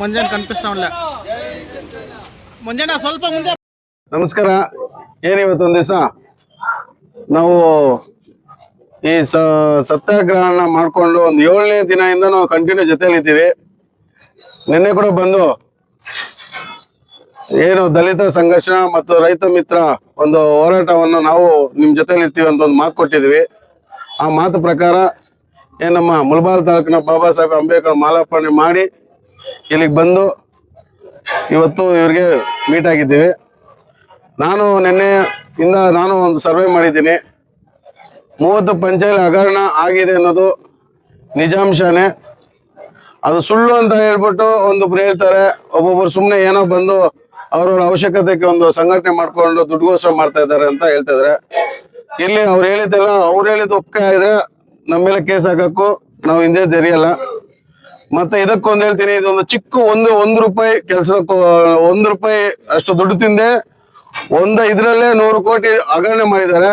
ಮುಂಜಾನೆ ಕನ್ಪಿಸ್ತಾ ಮುಂಜಾನೆ ಸ್ವಲ್ಪ ಮುಂದೆ. ನಮಸ್ಕಾರ. ಏನಿವತ್ತೊಂದು ದಿವಸ? ನಾವು ಈ ಸತ್ಯಾಗ್ರಹನ ಮಾಡಿಕೊಂಡು ಒಂದು ಏಳನೇ ದಿನದಿಂದ ನಾವು ಕಂಟಿನ್ಯೂ ಜೊತೆಯಲ್ಲಿ ಇದ್ದೀವಿ. ನಿನ್ನೆ ಕೂಡ ಬಂದು ಏನು ದಲಿತ ಸಂಘರ್ಷ ಮತ್ತು ರೈತ ಮಿತ್ರ ಒಂದು ಹೋರಾಟವನ್ನು ನಾವು ನಿಮ್ಮ ಜೊತೆಲಿ ಇರ್ತೀವಿ ಅಂತ ಒಂದು ಮಾತು ಕೊಟ್ಟಿದ್ವಿ. ಆ ಮಾತು ಪ್ರಕಾರ ಏನ್ ನಮ್ಮ ಮುಳಬಾಲ್ ತಾಲೂಕಿನ ಬಾಬಾ ಸಾಹೇಬ್ ಅಂಬೇಡ್ಕರ್ ಮಾಲಾರ್ಪಣೆ ಮಾಡಿ ಇಲ್ಲಿಗೆ ಬಂದು ಇವತ್ತು ಇವ್ರಿಗೆ ಮೀಟ್ ಆಗಿದ್ದೀವಿ. ನಾನು ನಿನ್ನೆ ಇಂದ ನಾನು ಒಂದು ಸರ್ವೆ ಮಾಡಿದ್ದೀನಿ. ಮೂವತ್ತು ಪಂಚಾಯತ್ ಹಗರಣ ಆಗಿದೆ ಅನ್ನೋದು ನಿಜಾಂಶನೇ. ಅದು ಸುಳ್ಳು ಅಂತ ಹೇಳ್ಬಿಟ್ಟು ಒಂದೊಬ್ರು ಹೇಳ್ತಾರೆ. ಒಬ್ಬೊಬ್ರು ಸುಮ್ಮನೆ ಏನೋ ಬಂದು ಅವ್ರವ್ರ ಅವಶ್ಯಕತೆಗೆ ಒಂದು ಸಂಘಟನೆ ಮಾಡ್ಕೊಂಡು ದುಡ್ಡುಗೋಸ್ಕರ ಮಾಡ್ತಾ ಇದ್ದಾರೆ ಅಂತ ಹೇಳ್ತಾ ಇದಾರೆ ಇಲ್ಲಿ ಅವ್ರು ಹೇಳಿದ್ದೆಲ್ಲ, ಅವ್ರು ಹೇಳಿದ ಒಪ್ಪಿಗೆ ಆಗಿದ್ರೆ ನಮ್ಮ ಮೇಲೆ ಕೇಸ್ ಹಾಕಕ್ಕೂ ನಾವು ಹಿಂದೆ ತೆರೆಯಲ್ಲ ಮತ್ತೆ ಇದಕ್ಕೊಂದು ಹೇಳ್ತೀನಿ, ಇದೊಂದು ಚಿಕ್ಕ ಒಂದು ಒಂದು ರೂಪಾಯಿ ಕೆಲಸಕ್ಕೂ, ಒಂದು ರೂಪಾಯಿ ಅಷ್ಟು ದುಡ್ಡು ತಿಂದೆ. ಒಂದ ಇದ್ರಲ್ಲೇ ನೂರು ಕೋಟಿ ಹಗರಣೆ ಮಾಡಿದ್ದಾರೆ.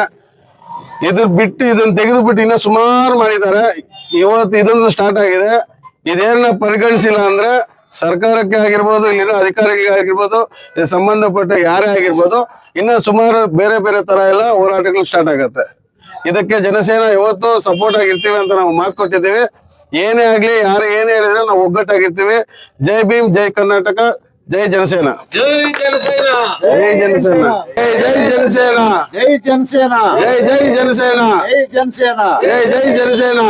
ಇದ್ರ ಬಿಟ್ಟು ಇದನ್ನ ತೆಗೆದು ಬಿಟ್ಟು ಇನ್ನ ಸುಮಾರು ಮಾಡಿದ್ದಾರೆ. ಇವತ್ತು ಇದೊಂದು ಸ್ಟಾರ್ಟ್ ಆಗಿದೆ. ಇದೇನ ಪರಿಗಣಿಸಿಲ್ಲ ಅಂದ್ರೆ ಸರ್ಕಾರಕ್ಕೆ ಆಗಿರ್ಬೋದು ಇಲ್ಲಿನ ಅಧಿಕಾರಿಗಳಿಗೆ ಆಗಿರ್ಬೋದು ಸಂಬಂಧಪಟ್ಟ ಯಾರೇ ಆಗಿರ್ಬೋದು, ಇನ್ನ ಸುಮಾರು ಬೇರೆ ಬೇರೆ ತರ ಎಲ್ಲ ಹೋರಾಟಗಳು ಸ್ಟಾರ್ಟ್ ಆಗತ್ತೆ. ಇದಕ್ಕೆ ಜನಸೇನ ಇವತ್ತು ಸಪೋರ್ಟ್ ಆಗಿರ್ತೀವಿ ಅಂತ ನಾವು ಮಾತು ಕೊಟ್ಟಿದ್ದೀವಿ. ಏನೇ ಆಗ್ಲಿ ಯಾರು ಏನೇ ಹೇಳಿದ್ರೆ ನಾವು ಒಗ್ಗಟ್ಟಾಗಿರ್ತೀವಿ. ಜೈ ಭೀಮ್ ಜೈ ಕರ್ನಾಟಕ ಜೈ ಜನಸೇನ. ಜೈ ಜನಸೇನಾ. ಜೈ ಜನಸೇನಾ. ಜೈ ಜನಸೇನ. ಜನಸೇನಾ. ಜೈ ಜನಸೇನಾ. ಜೈ ಜೈ ಜನಸೇನಾ. ಜೈ ಜನಸೇನಾ. ಜೈ ಜೈ ಜನಸೇನಾ.